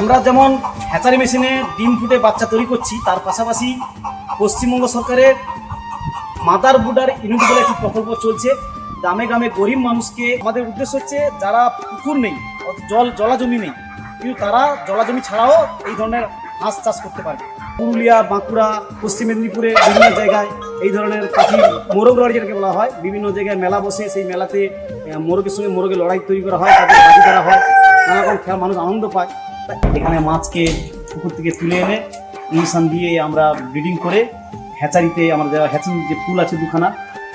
আমরা যেমন হ্যাচারি মেশিনে ডিম ফুটে বাচ্চা তৈরি করছি, তার পাশাপাশি পশ্চিমবঙ্গ সরকারের মাদার বুডার ইউনিট একটি প্রকল্প চলছে। গ্রামে গ্রামে গরিব মানুষকে আমাদের উদ্দেশ্য হচ্ছে যারা পুকুর নেই, জল, জলাজমি নেই, কিন্তু তারা জলাজমি ছাড়াও এই ধরনের হাঁস চাষ করতে পারবে। পুরুলিয়া, বাঁকুড়া, পশ্চিম মেদিনীপুরে বিভিন্ন জায়গায় এই ধরনের পাখি মোরগ লড়াই যেটাকে বলা হয়, বিভিন্ন জায়গায় মেলা বসে সেই মেলাতে মোরগের সঙ্গে মোরগের লড়াই তৈরি করা হয়, তাদের বাজি করা হয় নানা রকম খেলা মানুষ আনন্দ পায়। এখানে মাছকে পুকুর থেকে তুলে এনে ইনসান দিয়ে আমরা ব্রিডিং করে হ্যাচারিতে আমাদের হ্যাচিং যে পুল আছে দুখানা,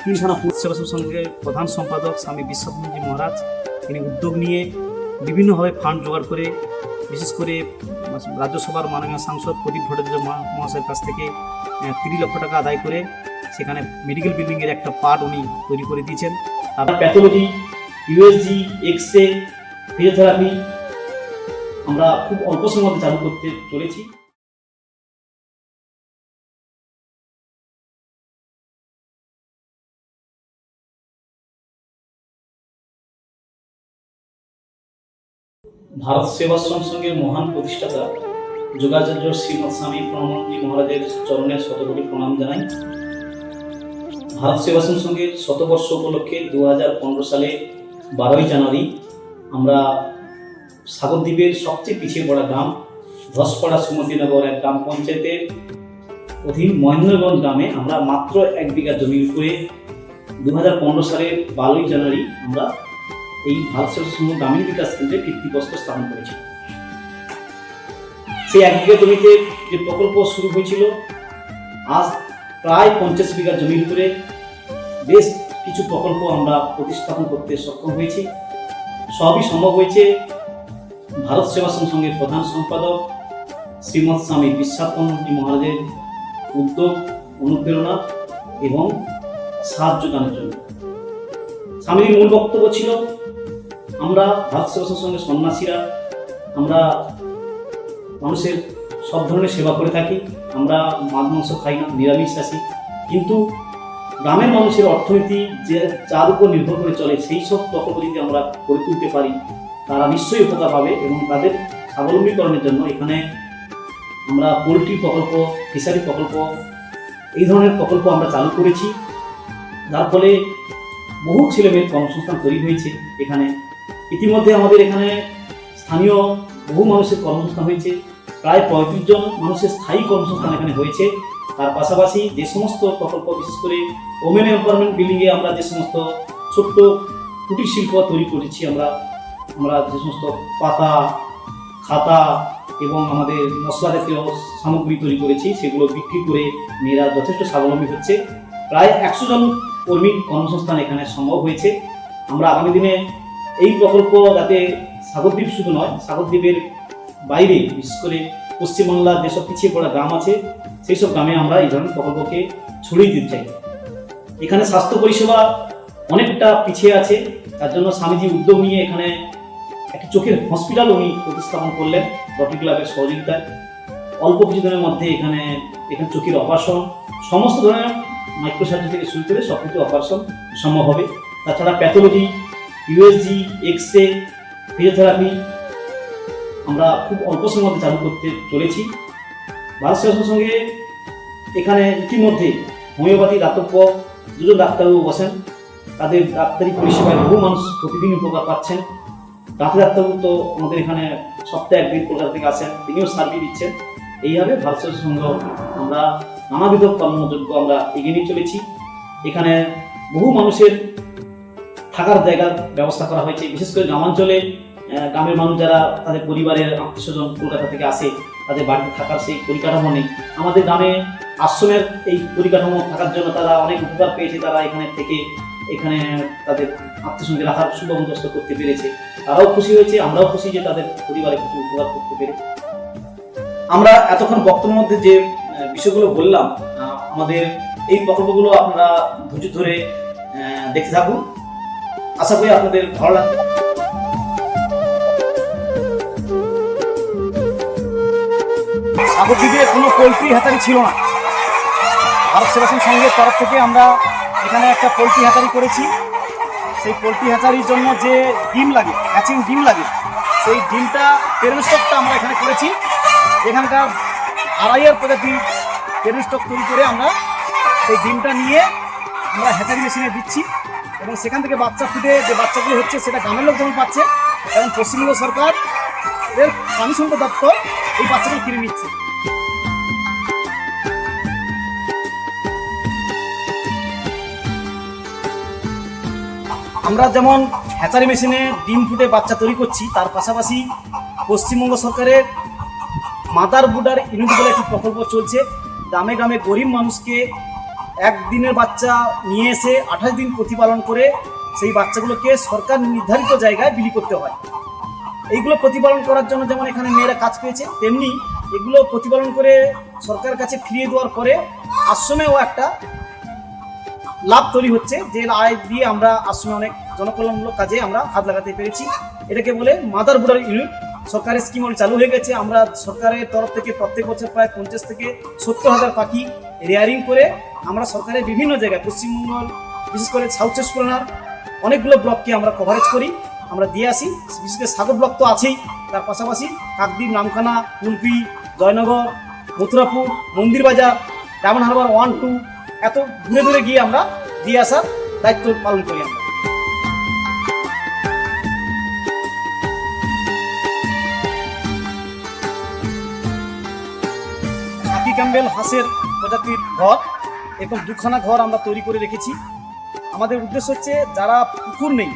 তিনখানা পুল সেবাসের সঙ্গে প্রধান সম্পাদক স্বামী বিশ্ববন্ধুজি মহারাজ, তিনি উদ্যোগ নিয়ে বিভিন্নভাবে ফান্ড জোগাড় করে, বিশেষ করে রাজ্যসভার মাননীয় সাংসদ প্রদীপ ভট্টাচার্য মহাশয়ের কাছ থেকে তিরিশ লক্ষ টাকা আদায় করে সেখানে মেডিকেল বিল্ডিংয়ের একটা পার্ট উনি তৈরি করে দিয়েছেন। তারপর pathology USG X ray physiotherapy আমরা খুব অল্প সময়ের মধ্যে চালু করতে চলেছি। ভারত সেবাশ্রম সংঘের মহান প্রতিষ্ঠাতা যোগাচার্য শ্রীমৎ স্বামী প্রণমজি মহারাজের চরণে শতকোটি প্রণাম জানাই। ভারত সেবাশ্রম সংঘের শতবর্ষ উপলক্ষে দু হাজার পনেরো সালে বারোই জানুয়ারি আমরা সাগরদ্বীপের সবচেয়ে পিছিয়ে পড়া গ্রাম ধসপাড়া সুমতিনগর এক গ্রাম পঞ্চায়েতের অধীন মহেন্দ্রগঞ্জ গ্রামে আমরা মাত্র এক বিঘা জমির উপরে দু হাজার পনেরো সালের বারোই জানুয়ারি আমরা এই ভারত সেবাশ্রম গ্রামীণ বিকাশ কেন্দ্রে ভিত্তিপ্রস্তর স্থাপন করেছি। সেই এক বিঘা জমিতে যে প্রকল্প শুরু হয়েছিল, আজ প্রায় পঞ্চাশ বিঘা জমির উপরে বেশ কিছু প্রকল্প আমরা প্রতিস্থাপন করতে সক্ষম হয়েছি। সবই সম্ভব হয়েছে ভারত সেবাশ্রম সংঘের প্রধান সম্পাদক শ্রীমৎ স্বামী বিশ্বাত্মজি মহারাজের উদ্যোগ, অনুপ্রেরণা এবং সাহায্য দানের জন্য। স্বামীর মূল বক্তব্য ছিল, আমরা ভারত সেবাশ্রম সঙ্গে সন্ন্যাসীরা, আমরা মানুষের সব ধরনের সেবা করে থাকি, আমরা মাছ, মাংস খাই না, নিরামিষ আসি। কিন্তু গ্রামের মানুষের অর্থনীতি যে যার উপর নির্ভর করে চলে, সেই সব প্রকল্প যদি আমরা গড়ে তুলতে পারি। তারা নিশ্চয়ই উপকার পাবে এবং তাদের স্বাবলম্বীকরণের জন্য এখানে আমরা পোলট্রি প্রকল্প, ফিশারি প্রকল্প, এই ধরনের প্রকল্প আমরা চালু করেছি। যার ফলে বহু ছেলেমেয়ের কর্মসংস্থান তৈরি হয়েছে এখানে। ইতিমধ্যে আমাদের এখানে স্থানীয় বহু মানুষের কর্মসংস্থান হয়েছে। প্রায় পঁয়ত্রিশ জন মানুষের স্থায়ী কর্মসংস্থান এখানে হয়েছে। তার পাশাপাশি যে সমস্ত প্রকল্প, বিশেষ করে ওমেন এম্পাওয়ারমেন্ট বিল্ডিংয়ে আমরা যে সমস্ত ছোট্ট কুটির শিল্প তৈরি করেছি আমরা আমরা যে সমস্ত পাতা, খাতা এবং আমাদের মশলা জাতীয় সামগ্রী তৈরি করেছি, সেগুলো বিক্রি করে মেয়েরা যথেষ্ট স্বাবলম্বী হচ্ছে। প্রায় একশো জন কর্মী কর্মসংস্থান এখানে সম্ভব হয়েছে। আমরা আগামী দিনে এই প্রকল্প যাতে সাগরদ্বীপ শুধু নয়, সাগরদ্বীপের বাইরে, বিশেষ করে পশ্চিমবাংলার যেসব পিছিয়ে পড়া গ্রাম আছে সেই সব গ্রামে আমরা এই ধরনের প্রকল্পকে ছড়িয়ে দিতে চাই। এখানে স্বাস্থ্য পরিষেবা অনেকটা পিছিয়ে আছে, তার জন্য স্বামীজি উদ্যোগ নিয়ে এখানে একটি চোখের হসপিটাল উনি প্রতিস্থাপন করলেন রটি ক্লাবের সহযোগিতায়। অল্প কিছুদিনের মধ্যে এখানে এখানে চোখের অপারেশন সমস্ত ধরনের মাইক্রো সার্জারি থেকে শুরু করে সব কিছু অপারেশন সম্ভব হবে। তাছাড়া pathology USG X ray physiotherapy আমরা খুব অল্প সময়ের মধ্যে চালু করতে চলেছি। ভারত সেবাশ্রমের সঙ্গে এখানে ইতিমধ্যে হোমিওপ্যাথি, দাতব্য দুজন ডাক্তারবাবু বসেন। তাদের ডাক্তারি পরিষেবায় বহু মানুষ প্রতিদিন উপকার পাচ্ছেন। ডাক্তারবাবু তো আমাদের এখানে সপ্তাহে একদিন কলকাতা থেকে আসেন, তিনিও সার্ভি দিচ্ছেন। এইভাবে ভারত সেবাশ্রম সঙ্গে আমরা নানাবিধ কর্মযোগ্য আমরা এগিয়ে নিয়ে চলেছি। এখানে বহু মানুষের থাকার জায়গার ব্যবস্থা করা হয়েছে। বিশেষ করে গ্রামাঞ্চলে গ্রামের মানুষ যারা তাদের পরিবারের আত্মীয় স্বজন কলকাতা থেকে আসে, তাদের বাড়িতে থাকার সেই পরিকাঠামো নেই। আমাদের গ্রামে আশ্রমের এই পরিকাঠামো থাকার জন্য তারা অনেক উপকার পেয়েছে। তারা এখানে থেকে এখানে তাদের আত্মীয় সঙ্গে রাখার সুবন্দোবস্ত করতে পেরেছে। তারাও খুশি হয়েছে, আমরাও খুশি যে তাদের পরিবারে কিছু উপকার করতে পেরে। আমরা এতক্ষণ বক্তব্যের মধ্যে যে বিষয়গুলো বললাম আমাদের এই প্রকল্পগুলো আপনারা ধৈর্য ধরে দেখতে থাকুন। আশা করি আপনাদের ভালো লাগবে। সাগরদ্বীপে কোনো পোলট্রি হ্যাচারি ছিল না। ভারত সেবাশ্রম সংঘের তরফ থেকে আমরা এখানে একটা পোলট্রি হ্যাচারি করেছি। সেই পোলট্রি হ্যাচারির জন্য যে ডিম লাগে হ্যাচিং ডিম লাগে, সেই ডিমটা পেরেন্ট স্টকটা আমরা এখানে করেছি। এখানকার আড়াইয়ার প্রজাতির টেরি স্টক তৈরি করে আমরা সেই ডিমটা নিয়ে আমরা হ্যাচারি মেশিনে দিচ্ছি। এবং সেখান থেকে বাচ্চা ফুটে যে বাচ্চাগুলো হচ্ছে, সেটা গ্রামের লোক যেমন পাচ্ছে এবং পশ্চিমবঙ্গ সরকার এর প্রাণী সম্পদ দপ্তর এই বাচ্চাগুলো কিনে নিচ্ছে। আমরা যেমন হ্যাচারি মেশিনে ডিম ফুটে বাচ্চা তৈরি করছি, তার পাশাপাশি পশ্চিমবঙ্গ সরকারের মাদার বুডার ইউনিট বলে একটি প্রকল্প চলছে। গ্রামে গ্রামে গরিব মানুষকে একদিনের বাচ্চা নিয়ে এসে আঠাশ দিন প্রতিপালন করে সেই বাচ্চাগুলোকে সরকার নির্ধারিত জায়গায় বিলি করতে হয়। এইগুলো প্রতিপালন করার জন্য যেমন এখানে মেয়েরা কাজ পেয়েছে, তেমনি এগুলো প্রতিপালন করে সরকারের কাছে ফিরিয়ে দেওয়ার পরে আশ্রমেও একটা লাভ তৈরি হচ্ছে। যে আয় দিয়ে আমরা আশ্রমে অনেক জনকল্যাণমূলক কাজে আমরা হাত লাগাতে পেরেছি। এটাকে বলে মাদার বুডার ইউনিট। সরকারের স্কিম চালু হয়ে গেছে। আমরা সরকারের তরফ থেকে প্রত্যেক বছর প্রায় পঞ্চাশ থেকে সত্তর হাজার পাখি রেয়ারিং করে আমরা সরকারের বিভিন্ন জায়গায় পশ্চিমবঙ্গ বিশেষ করে সাউথ চব্বিশ অনেকগুলো ব্লককে আমরা কভারেজ করি, আমরা দিয়ে আসি। বিশেষ করে সাগর ব্লক তো আছেই। তার পাশাপাশি কাকদ্বীপ, নামখানা কুলপি জয়নগর, মথুরাপুর মন্দির বাজার ডায়মন্ড হারবার ওয়ান টু এত দূরে দূরে গিয়ে আমরা দিয়ে আসার দায়িত্ব পালন করি আমরা। ক্যাম্বেল হাঁসের প্রজাতির ঘর এবং দুখানা ঘর আমরা তৈরি করে রেখেছি। আমাদের উদ্দেশ্য হচ্ছে যারা পুকুর নেই,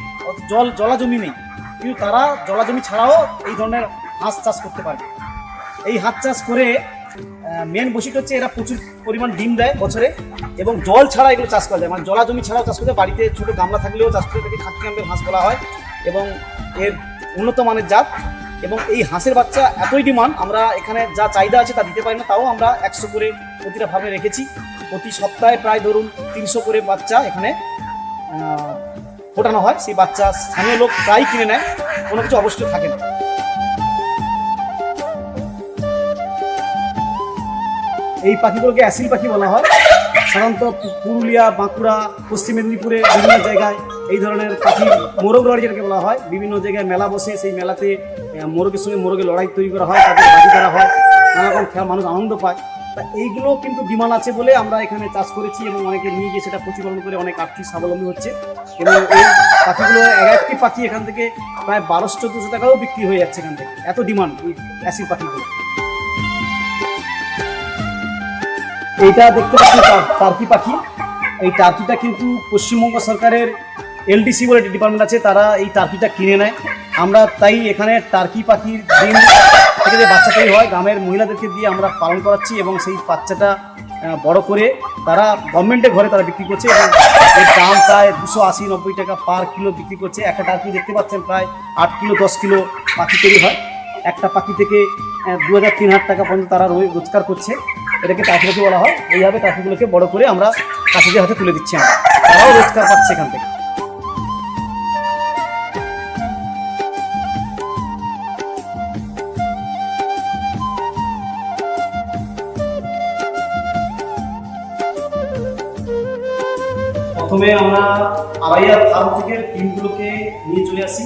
জল, জলাজমি নেই, কিন্তু তারা জলাজমি ছাড়াও এই ধরনের হাঁস চাষ করতে পারবে। এই হাঁস চাষ করে মেন বৈশিষ্ট্য হচ্ছে এরা প্রচুর পরিমাণ ডিম দেয় বছরে এবং জল ছাড়া এগুলো চাষ করা যায়। মানে জলা জমি ছাড়াও চাষ করতে বাড়িতে ছোটো গামলা থাকলেও চাষ করে থাকে খাকি ক্যাম্পের হাঁস বলা হয় এবং এর উন্নত মানের জাত। এবং এই হাঁসের বাচ্চা এতই ডিমান্ড, আমরা এখানে যা চাহিদা আছে তা দিতে পারি না, তাও আমরা একশো করে প্রতিটা ভাবে রেখেছি। প্রতি সপ্তাহে প্রায় ধরুন তিনশো করে বাচ্চা এখানে ফোটানো হয়। সেই বাচ্চা স্থানীয় লোক প্রায় কিনে নেয়, কোনো কিছু অবশ্যই থাকে না। এই পাখিগুলোকে অ্যাসিল পাখি বলা হয়। সাধারণত পুরুলিয়া, বাঁকুড়া, পশ্চিম মেদিনীপুরে বিভিন্ন জায়গায় এই ধরনের পাখি মোরগ লড়াই যেটাকে বলা হয়, বিভিন্ন জায়গায় মেলা বসে সেই মেলাতে মোরগের সঙ্গে মোরগের লড়াই তৈরি করা হয়, তাদের বাজি করা হয়, নানা রকম খেলা মানুষ আনন্দ পায়। তা এইগুলো কিন্তু ডিমান্ড আছে বলে আমরা এখানে চাষ করেছি এবং অনেকে নিয়ে গিয়ে সেটা প্রতিপালন করে অনেক আর্থিক স্বাবলম্বী হচ্ছে। এবং এই পাখিগুলো এক একটি পাখি এখান থেকে প্রায় বারোশো, চোদ্দোশো টাকাও বিক্রি হয়ে যাচ্ছে এখান থেকে, এত ডিমান্ড এই অ্যাসিল পাখিগুলো এইটা দেখতে পাচ্ছি টার- টার্কি পাখি? এই টার্কিটা কিন্তু পশ্চিমবঙ্গ সরকারের এলডিসি বলে একটি ডিপার্টমেন্ট আছে, তারা এই টার্কিটা কিনে নেয়। আমরা তাই এখানে টার্কি পাখির ডিম থেকে যে বাচ্চা তৈরি হয়, গ্রামের মহিলাদেরকে দিয়ে আমরা পালন করাচ্ছি এবং সেই বাচ্চাটা বড় করে তারা গভর্নমেন্টের ঘরে তারা বিক্রি করছে এবং এর দাম প্রায় দুশো আশি নব্বই টাকা পার কিলো বিক্রি করছে। একটা টার্কি দেখতে পাচ্ছেন, প্রায় আট কিলো, দশ কিলো পাখি তৈরি হয়। একটা পাখি থেকে দু হাজার তিন হাজার টাকা পর্যন্ত তারা রোজগার করছে। এটাকে টাকি পাখি বলা হয়। এইভাবে টাকিগুলোকে বড় করে আমরা চাষিদের হাতে তুলে দিচ্ছি আমরা। তারাও রোজগার পাচ্ছে এখান থেকে। প্রথমে আমরা ফার্ম থেকে ডিমগুলোকে নিয়ে চলে আসি।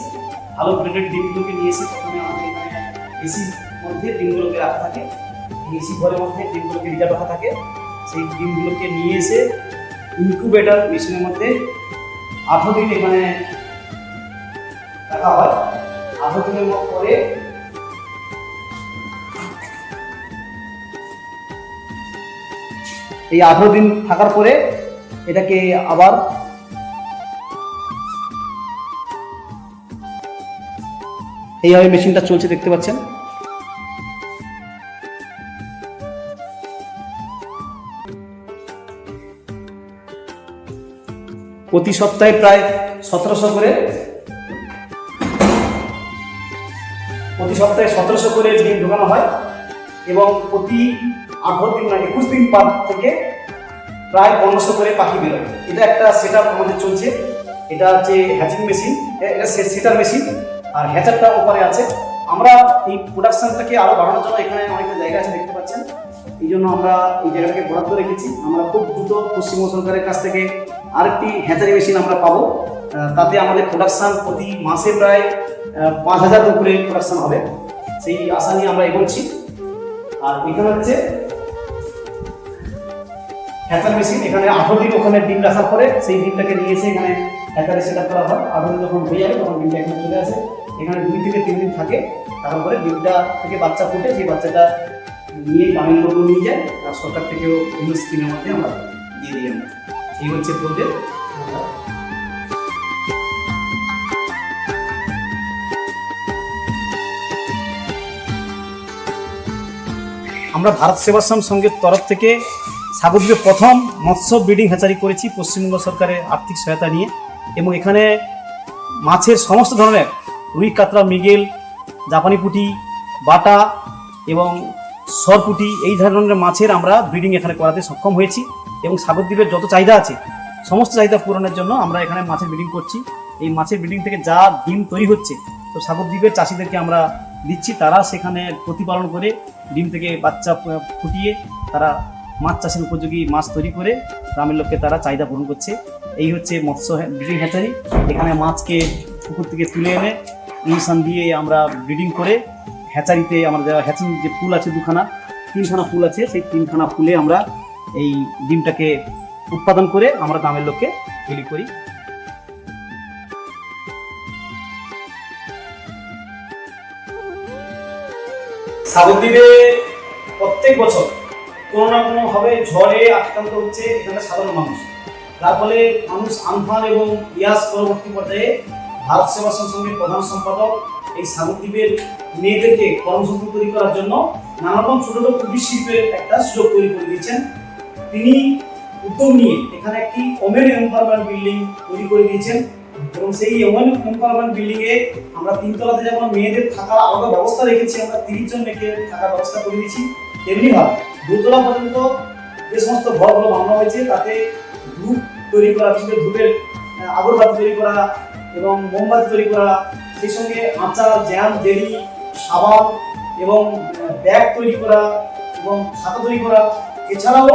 ভালো গ্রেডেড ডিমগুলোকে নিয়ে এসে প্রথমে আমাদের এখানে মধ্যে ডিমগুলোকে রাখা থাকে। এসি ঘরের মধ্যে ডিমগুলোকে রিজার্ভ রাখা থাকে, সেই ডিমগুলোকে নিয়ে এসে ইনকিউবেটর মেশিনের মধ্যে আঠেরো দিন এখানে রাখা হয়। আঠেরো দিনের পরে এই আঠেরো দিন থাকার পরে এটাকে আবার এইভাবে মেশিনটা চলছে, দেখতে পাচ্ছেন। প্রতি সপ্তাহে প্রায় সতেরোশো করে প্রতি সপ্তাহে সতেরোশো করে ডিম ঢোকানো হয় এবং প্রতি আঠারো দিন না, একুশ দিন পর থেকে প্রায় পনেরোশো করে পাখি বেরোয়। এটা একটা সেট আমাদের চলছে। এটা হচ্ছে হ্যাচিং মেশিন সেটার মেশিন আর হ্যাচারটা ওপরে আছে। আমরা এই প্রোডাকশনটাকে আরও বাড়ানোর জন্য এখানে অনেকটা জায়গা আছে, দেখতে পাচ্ছেন। এই জন্য আমরা এই জায়গাটাকে বরাদ্দ রেখেছি। আমরা খুব দ্রুত পশ্চিমবঙ্গ সরকারের কাছ থেকে আরেকটি হ্যাচারি মেশিন আমরা পাবো। তাতে আমাদের প্রোডাকশন প্রতি মাসে প্রায় পাঁচ হাজার উপরে প্রোডাকশন হবে। সেই আশা নিয়ে আমরা এগোচ্ছি। আর এখানে হচ্ছে হ্যাচার মেশিন এখানে আঠারো দিন ওখানে ডিম রাখার পরে সেই ডিমটাকে নিয়ে এসে এখানে হ্যাচারে সেট করা হয়। আঠারো দিন যখন হয়ে যাবে, তখন ডিমটা এখানে চলে আসে। এখানে দুই থেকে তিন দিন থাকে। তারপরে ডিমটা থেকে বাচ্চা ফুটে, সেই বাচ্চাটা নিয়ে গ্রামীণ লোক নিয়ে যায়। আর সরকার থেকেও বিভিন্ন স্কিমের মধ্যে আমরা দিয়ে দিই আমরা। এই হচ্ছে প্রজেক্ট আমরা ভারত সেবাশ্রম সংঘের তরফ থেকে সাগরদ্বীপে প্রথম মৎস্য ব্রিডিং হ্যাচারি করেছি পশ্চিমবঙ্গ সরকারের আর্থিক সহায়তা নিয়ে এবং এখানে মাছের সমস্ত ধরনের রুই কাতলা মৃগেল, জাপানি পুঁটি, বাটা এবং সরপুটি, এই ধরনের মাছের আমরা ব্রিডিং এখানে করাতে সক্ষম হয়েছি। এবং সাগরদ্বীপের যত চাহিদা আছে, সমস্ত চাহিদা পূরণের জন্য আমরা এখানে মাছের ব্রিডিং করছি। এই মাছের ব্রিডিং থেকে যা ডিম তৈরি হচ্ছে, তো সাগরদ্বীপের চাষিদেরকে আমরা দিচ্ছি। তারা সেখানে প্রতিপালন করে ডিম থেকে বাচ্চা ফুটিয়ে তারা মাছ চাষের উপযোগী মাছ তৈরি করে গ্রামের লোককে তারা চাহিদা পূরণ করছে। এই হচ্ছে মৎস্য ব্রিডিং হ্যাচারি এখানে মাছকে পুকুর থেকে তুলে এনে ইনসান দিয়ে আমরা ব্রিডিং করে হ্যাচারিতে আমাদের হ্যাচিং যে পুল আছে দুখানা, তিনখানা ফুল আছে, সেই তিনখানা ফুলে আমরা এই ডিমটাকে উৎপাদন করে আমরা গ্রামের লোককে বিলি করি। সাগরদ্বীপে প্রত্যেক বছর কোনো না কোনো ভাবে ঝড়ে আক্রান্ত হচ্ছে এখানে সাধারণ মানুষ। তার ফলে মানুষ আমফান এবং ইয়াস পরবর্তী পর্যায়ে ভারত সেবা সংঘের প্রধান সম্পাদক এই সাগরদ্বীপের মেয়েদেরকে কর্মসংস্থান তৈরি করার জন্য নানা রকম ছোট ছোট কুটির শিল্পের একটা সুযোগ তৈরি করে দিয়েছেন। তিনি উদ্যোগ নিয়ে এখানে একটি ওমেন এম্পাওয়ারমেন্ট বিল্ডিং তৈরি করে দিয়েছেন। এবং সেই ওমেন এম্পাওয়ারমেন্ট বিল্ডিং এ আমরা তিনতলাতে যেমন মেয়েদের থাকার আলাদা ব্যবস্থা রেখেছি, আমরা তিরিশ জন মেয়েকে থাকার ব্যবস্থা করে দিয়েছি, তেমনি ভাবে দোতলা পর্যন্ত যে সমস্ত ঘরগুলো বানানো হয়েছে, তাতে ধূপ তৈরি করা বিশেষ ধূপের আগরবাতি তৈরি করা এবং মোমবাতি তৈরি করা, সেই সঙ্গে আচার, জ্যাম, জেলি, সাবান এবং ব্যাগ তৈরি করা এবং খাতা তৈরি করা। এছাড়াও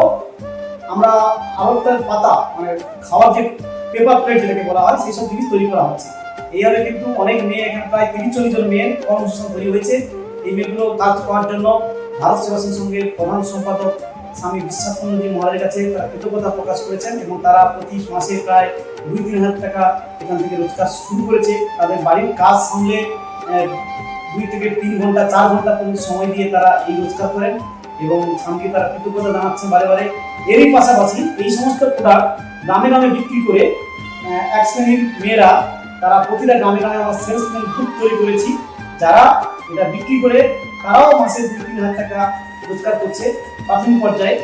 আমরা আরবতার পাতা মানে খাওয়ার যে পেপার প্লেট যেটাকে বলা হয়, সেই সব জিনিস তৈরি করা হচ্ছে। এইভাবে কিন্তু অনেক মেয়ে এখানে প্রায় তিরিশ চল্লিশ জন মেয়ের কর্মসংস্থান তৈরি হয়েছে। এই মেয়েগুলো কাজ করার জন্য ভারত সেবাশ্রম সংঘের প্রধান সম্পাদক স্বামী বিশ্বাসচন্দ্রজি মহারাজের কাছে তারা কৃতজ্ঞতা প্রকাশ করেছেন এবং তারা প্রতি মাসে প্রায় দুই তিন হাজার টাকা এখান থেকে রোজগার শুরু করেছে। তাদের বাড়ির কাজ সামলে দুই থেকে তিন ঘণ্টা, চার ঘণ্টা পর্যন্ত সময় দিয়ে তারা এই রোজগার করেন। এবং স্বামীকে তারা কৃতজ্ঞতা জানাচ্ছেন বারে বারে। এরই পাশাপাশি এই সমস্ত প্রোডাক্ট গ্রামে গ্রামে বিক্রি করে এক শ্রেণির মেয়েরা, তারা প্রতিটা গ্রামে গ্রামে আমরা সেলসম্যান গ্রুপ তৈরি করেছি। যারা এটা বিক্রি করে, তারাও মাসে দুই তিন হাজার টাকা রোজগার করছে প্রাথমিক পর্যায়ে।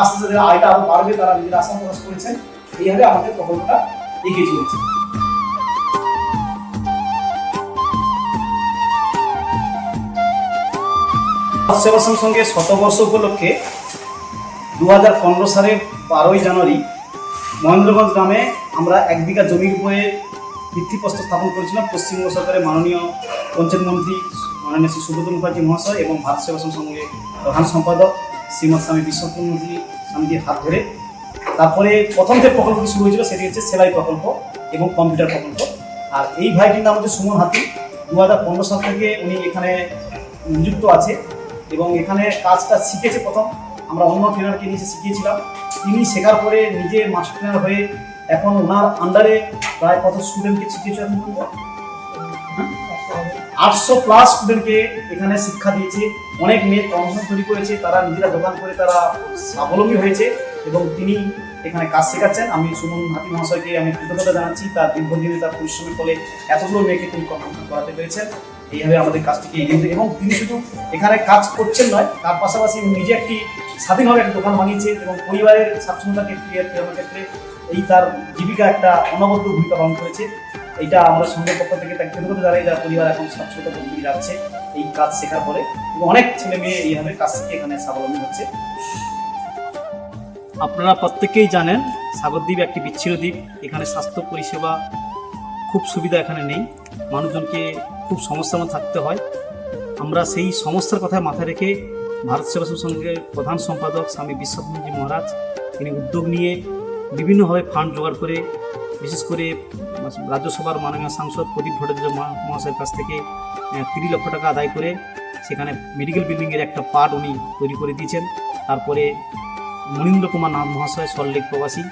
আস্তে আস্তে আয়টা আরও বাড়বে, তারা নিজের আশা প্রকাশ করেছেন। এইভাবে আমাদের প্রকল্পটা এগিয়ে চলেছে। সেবাশ্রম সঙ্গে শতবর্ষ উপলক্ষে দু হাজার পনেরো সালের বারোই জানুয়ারি মহেন্দ্রগঞ্জ গ্রামে আমরা এক বিঘা জমির উপরে ভিত্তিপ্রস্তর স্থাপন করেছিলাম। পশ্চিমবঙ্গ সরকারের মাননীয় পঞ্চায়েত মন্ত্রী মাননীয় শ্রী সুব্রত মুখার্জি মহাশয় এবং ভারত সেবাশ্রম সঙ্গে প্রধান সম্পাদক শ্রীমৎ স্বামী বিশ্বমন্ত্রী স্বামীজির হাত ধরে। তারপরে প্রথম যে প্রকল্পটি শুরু হয়েছিল সেটি হচ্ছে সেলাই প্রকল্প এবং কম্পিউটার প্রকল্প। আর এই ভাইটির নাম হচ্ছে সুমন হাতি। দু হাজার পনেরো সাল থেকে উনি এখানে নিযুক্ত আছে। এবং এখানে কাজটা শিখেছে প্রথম। আমরা অন্য ট্রেনারকে নিয়ে শিখিয়েছিলাম। তিনি শেখার পরে নিজে মাস্টার ট্রেনার হয়ে এখন ওনার আন্ডারে প্রায় কত স্টুডেন্টকে শিখিয়েছে এখন পর্যন্ত? আটশো প্লাস স্টুডেন্টকে এখানে শিক্ষা দিয়েছে। অনেক মেয়ে কর্মসংস্থান তৈরি করেছে। তারা নিজেরা দোকান করে তারা স্বাবলম্বী হয়েছে এবং তিনি এখানে কাজ শেখাচ্ছেন। আমি সুমন হাতি মহাশয়কে আমি কৃতজ্ঞতা জানাচ্ছি। তার দীর্ঘদিনে তার পরিশ্রমের ফলে এতগুলো মেয়েকে তিনি কর্মসংস্থান করাতে পেরেছেন। এইভাবে আমাদের কাজটিকে এগিয়ে এবং তিনি শুধু এখানে কাজ করছেন নয়, তার পাশাপাশি নিজে একটি স্বাধীনভাবে একটা দোকান বানিয়েছে এবং পরিবারের স্বাচ্ছন্দ্যতা ক্ষেত্রে পরিবারের ক্ষেত্রে এই তার জীবিকা একটা অনবদ্য ভূমিকা পালন করেছে। এইটা আমরা সঙ্গের পক্ষ থেকে তাকে কৃতজ্ঞতা জানাই, যারা পরিবার এখন স্বাচ্ছন্দ্য ভূমি রাখছে, এই কাজ শেখার পরে। এবং অনেক ছেলে মেয়ে এইভাবে কাজ শিখে এখানে স্বাবলম্বী হচ্ছে। আপনারা প্রত্যেকেই জানেন, সাগরদ্বীপ একটি বিচ্ছিন্ন দ্বীপ। এখানে স্বাস্থ্য পরিষেবা খুব সুবিধা এখানে নেই। মানুষজনকে খুব সমস্যার মধ্যে থাকতে হয়। আমরা সেই সমস্যার কথা মাথায় রেখে ভারত সেবাশ্রম সংঘের প্রধান সম্পাদক স্বামী বিশ্বনাথজি মহারাজ, তিনি উদ্যোগ নিয়ে বিভিন্নভাবে ফান্ড জোগাড় করে, বিশেষ করে রাজ্যসভার মাননীয় সাংসদ প্রদীপ ভট্টাচার্য মহাশয়ের কাছ থেকে তিরিশ লক্ষ টাকা আদায় করে সেখানে মেডিকেল বিল্ডিংয়ের একটা পার্ট উনি তৈরি করে দিয়েছেন। তারপরে মনীন্দ্র কুমার নাথ মহাশয় সল্টলেক প্রবাসী,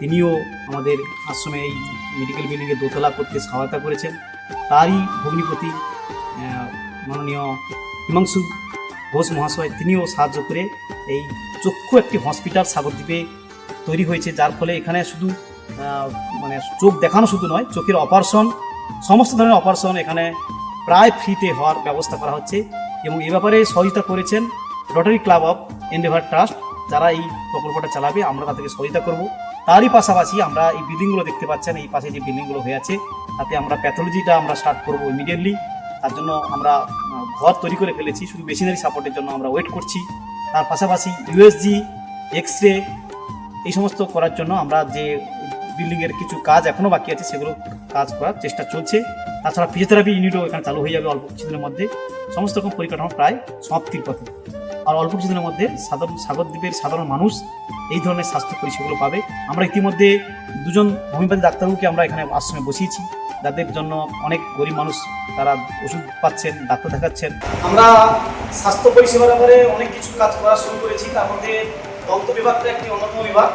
তিনিও আমাদের আশ্রমে এই মেডিকেল বিল্ডিংয়ে দোতলা করতে সহায়তা করেছেন। তারই ভগ্নিপতি মাননীয় হিমাংশু ঘোষ মহাশয়, তিনিও সাহায্য করে এই চক্ষু একটি হসপিটাল সাগরদ্বীপে তৈরি হয়েছে, যার ফলে এখানে শুধু মানে চোখ দেখানো শুধু নয়, চোখের অপারেশন, সমস্ত ধরনের অপারেশন এখানে প্রায় ফ্রিতে হওয়ার ব্যবস্থা করা হচ্ছে এবং এ ব্যাপারে সহযোগিতা করেছেন rotary club of endeavour trust যারা এই প্রকল্পটা চালাবে, আমরা তাদেরকে সহযোগিতা করব। তারই পাশাপাশি আমরা এই বিল্ডিংগুলো দেখতে পাচ্ছেন, এই পাশে যে বিল্ডিংগুলো হয়ে আছে, তাতে আমরা প্যাথোলজিটা আমরা স্টার্ট করব ইমিডিয়েটলি তার জন্য আমরা ঘর তৈরি করে ফেলেছি, শুধু মেশিনারি সাপোর্টের জন্য আমরা ওয়েট করছি। তার পাশাপাশি ইউএসজি এক্স রে এই সমস্ত করার জন্য আমরা যে বিল্ডিংয়ের কিছু কাজ এখনও বাকি আছে, সেগুলো কাজ করার চেষ্টা চলছে। তাছাড়া ফিজিওথেরাপি ইউনিটও এখানে চালু হয়ে যাবে অল্প কিছুদিনের মধ্যে। সমস্ত রকম পরিকাঠামো প্রায় সমাপ্তির পথে। আর অল্প কিছুদিনের মধ্যে সাধারণ সাগরদ্বীপের সাধারণ মানুষ এই ধরনের স্বাস্থ্য পরিষেবাগুলো পাবে। আমরা ইতিমধ্যে দুজন হোমিওপ্যাথি ডাক্তারবাবুকে আমরা এখানে আশ্রমে বসিয়েছি। যাদের জন্য অনেক গরিব মানুষ তারা ওষুধ পাচ্ছেন, ডাক্তার দেখাচ্ছেন। আমরা স্বাস্থ্য পরিষেবার ব্যাপারে অনেক কিছু কাজ করা শুরু করেছি। তার মধ্যে দন্ত বিভাগটা একটি অন্যতম বিভাগ।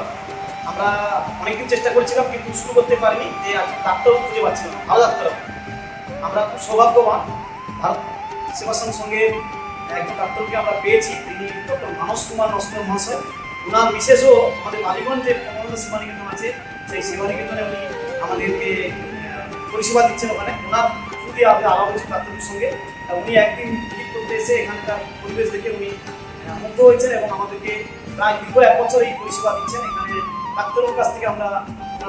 আমরা অনেকদিন চেষ্টা করেছিলাম কিন্তু শুরু করতে পারিনি। যে ডাক্তারও খুঁজে পাচ্ছিলাম ভালো ডাক্তার আমরা খুব সৌভাগ্যবান ভারত সেবাশ্রম সঙ্গে একজন ডাক্তারকে আমরা পেয়েছি, তিনি ডক্টর মানস কুমার নস্কর মহাশয়। ওনার বিশেষও আমাদের মালিগঞ্জে কমলদা সেবা নিকেতন আছে। সেই সেবা নিকেতনে উনি আমাদেরকে পরিষেবা দিচ্ছেন ওখানে। ওনার দিয়ে আমাদের আলাপ হয়েছে ডাক্তারের সঙ্গে। উনি একদিন ভিজিট করতে এসে এখানকার পরিবেশ দেখে উনি মুগ্ধ হয়েছেন এবং আমাদেরকে প্রায় দীর্ঘ এক বছর এই পরিষেবা দিচ্ছেন। এখানে ডাক্তারের কাছ থেকে আমরা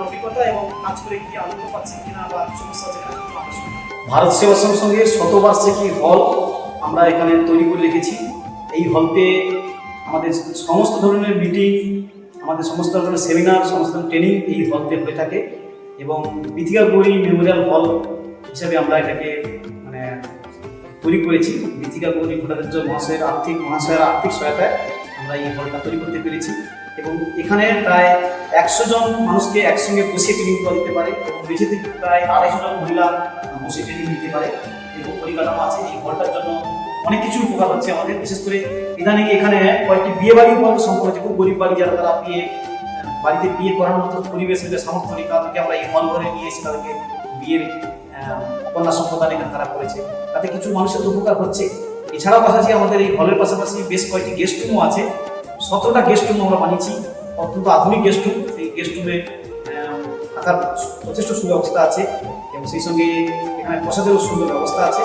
অভিজ্ঞতা এবং কাজ করে কি আনন্দ পাচ্ছি কিনা বা সমস্যা আছে আমরা। ভারত সেবাশ্রম সঙ্গে শতবার্ষিকী হল আমরা এখানে তৈরি করে রেখেছি। এই হলতে আমাদের সমস্ত ধরনের মিটিং আমাদের সমস্ত ধরনের সেমিনার সমস্ত ট্রেনিং এই হলতে হয়ে থাকে এবং বিথিকা গৌরী মেমোরিয়াল হল হিসাবে আমরা এটাকে মানে তৈরি করেছি। বিথিকা গৌরী ভট্টাচার্য মহাশয়ের আর্থিক মহাশয়ের আর্থিক সহায়তায় আমরা এই হলটা তৈরি করতে পেরেছি এবং এখানে প্রায় একশো জন মানুষকে একসঙ্গে বসে ট্রেনিং করা দিতে পারে এবং থেকে প্রায় আড়াইশো জন মহিলা বসে ট্রেনিং নিতে পারে। পরিকাঠামো আছে, এই হলটার জন্য অনেক কিছু উপকার হচ্ছে আমাদের। বিশেষ করে ইদানিং এখানে কয়েকটি বিয়ে বাড়ি সম্পর্ক হচ্ছে খুব গরিব বাড়ি যারা, তারা বিয়ে বাড়িতে বিয়ে করার মতো পরিবেশ হলে সামর্থ্য নেই। তাদেরকে আমরা এই হল ঘরে নিয়ে এসে তাদেরকে বিয়ের কন্যা সম্প্রদান এখানে তারা করেছে। তাতে কিছু মানুষের উপকার হচ্ছে। এছাড়াও পাশাপাশি আমাদের এই হলের পাশাপাশি বেশ কয়েকটি গেস্ট রুমও আছে। সতেরোটা গেস্ট রুম আমরা বানিয়েছি। অত্যন্ত আধুনিক গেস্ট রুম এই গেস্ট রুমে থাকার যথেষ্ট সুব্যবস্থা আছে। এবং সেই সঙ্গে এখানে প্রসাদেরও সুন্দর ব্যবস্থা আছে।